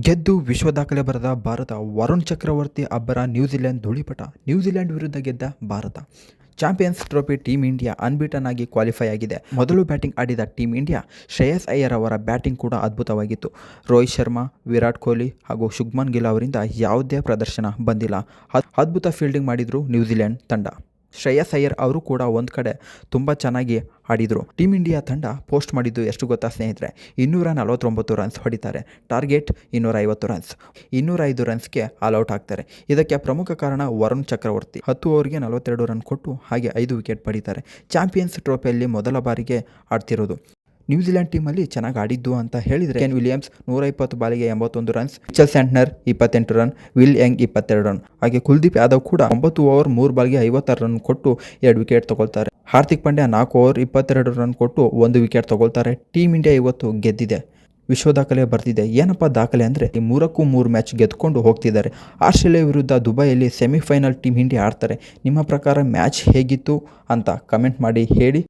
ಗೆದ್ದು ವಿಶ್ವ ದಾಖಲೆ ಬರೆದ ಭಾರತ, ವರುಣ್ ಚಕ್ರವರ್ತಿ ಅಬ್ಬರ ನ್ಯೂಜಿಲೆಂಡ್ ಧೂಳಿಪಟ. ನ್ಯೂಜಿಲೆಂಡ್ ವಿರುದ್ಧ ಗೆದ್ದ Bharat. Champions trophy team India unbeaten ಆಗಿ ಕ್ವಾಲಿಫೈ ಆಗಿದೆ. ಮೊದಲು ಬ್ಯಾಟಿಂಗ್ ಆಡಿದ ಟೀಮ್ ಇಂಡಿಯಾ ಶ್ರೇಯಸ್ ಅಯ್ಯರ್ ಅವರ ಬ್ಯಾಟಿಂಗ್ ಕೂಡ ಅದ್ಭುತವಾಗಿತ್ತು. ರೋಹಿತ್ ಶರ್ಮಾ, ವಿರಾಟ್ ಕೊಹ್ಲಿ ಹಾಗೂ ಶುಭ್ಮನ್ ಗಿಲ್ ಅವರಿಂದ ಯಾವುದೇ ಪ್ರದರ್ಶನ ಬಂದಿಲ್ಲ. ಅದ್- ಅದ್ಭುತ ಫೀಲ್ಡಿಂಗ್ ಮಾಡಿದ್ರು ನ್ಯೂಜಿಲೆಂಡ್ ತಂಡ. ಶ್ರೇಯಸ್ ಅಯ್ಯರ್ ಅವರು ಕೂಡ ಒಂದು ಕಡೆ ತುಂಬ ಚೆನ್ನಾಗಿ ಆಡಿದರು. ಟೀಮ್ ಇಂಡಿಯಾ ತಂಡ ಪೋಸ್ಟ್ ಮಾಡಿದ್ದು ಎಷ್ಟು ಗೊತ್ತಾ ಸ್ನೇಹಿತರೆ? ಇನ್ನೂರ ನಲವತ್ತೊಂಬತ್ತು ರನ್ಸ್ ಹೊಡಿತಾರೆ. ಟಾರ್ಗೆಟ್ ಇನ್ನೂರ ಐವತ್ತು ರನ್ಸ್ ಇನ್ನೂರ ಐದು ರನ್ಸ್ಗೆ ಆಲ್ಔಟ್ ಆಗ್ತಾರೆ. ಇದಕ್ಕೆ ಪ್ರಮುಖ ಕಾರಣ ವರುಣ್ ಚಕ್ರವರ್ತಿ. ಹತ್ತು ಓವರ್ಗೆ ನಲವತ್ತೆರಡು ರನ್ ಕೊಟ್ಟು ಹಾಗೆ ಐದು ವಿಕೆಟ್ ಪಡೀತಾರೆ. ಚಾಂಪಿಯನ್ಸ್ ಟ್ರೋಫಿಯಲ್ಲಿ ಮೊದಲ ಬಾರಿಗೆ ಆಡ್ತಿರೋದು. ನ್ಯೂಜಿಲೆಂಡ್ ಟೀಮಲ್ಲಿ ಚೆನ್ನಾಗಿ ಆಡಿದ್ದು ಅಂತ ಹೇಳಿದರೆ ಕೆನ್ ವಿಲಿಯಮ್ಸ್ ನೂರ ಇಪ್ಪತ್ತು ಬಾಲಿಗೆ ಎಂಬತ್ತೊಂದು ರನ್ಸ್ ಮಿಚಲ್ ಸ್ಯಾಂಟ್ನರ್ ಇಪ್ಪತ್ತೆಂಟು ರನ್ ವಿಲ್ ಯಂಗ್ ಇಪ್ಪತ್ತೆರಡು ರನ್ ಹಾಗೆ ಕುಲ್ದೀಪ್ ಯಾದವ್ ಕೂಡ ಒಂಬತ್ತು ಓವರ್ ಮೂರು ಬಾಲ್ಗೆ ಐವತ್ತಾರು ರನ್ ಕೊಟ್ಟು ಎರಡು ವಿಕೆಟ್ ತಗೊಳ್ತಾರೆ. ಹಾರ್ದಿಕ್ ಪಾಂಡ್ಯ ನಾಲ್ಕು ಓವರ್ ಇಪ್ಪತ್ತೆರಡು ರನ್ ಕೊಟ್ಟು ಒಂದು ವಿಕೆಟ್ ತಗೊಳ್ತಾರೆ. ಟೀಮ್ ಇಂಡಿಯಾ ಇವತ್ತು ಗೆದ್ದಿದೆ. ವಿಶ್ವ ದಾಖಲೆ ಬರ್ತಿದೆ ಏನಪ್ಪ ದಾಖಲೆ ಅಂದರೆ ಈ ಮೂರಕ್ಕೂ ಮೂರು ಮ್ಯಾಚ್ ಗೆದ್ಕೊಂಡು ಹೋಗ್ತಿದ್ದಾರೆ. ಆಸ್ಟ್ರೇಲಿಯಾ ವಿರುದ್ಧ ದುಬೈಯಲ್ಲಿ ಸೆಮಿಫೈನಲ್ ಟೀಮ್ ಇಂಡಿಯಾ ಆಡ್ತಾರೆ. ನಿಮ್ಮ ಪ್ರಕಾರ ಮ್ಯಾಚ್ ಹೇಗಿತ್ತು ಅಂತ ಕಮೆಂಟ್ ಮಾಡಿ ಹೇಳಿ.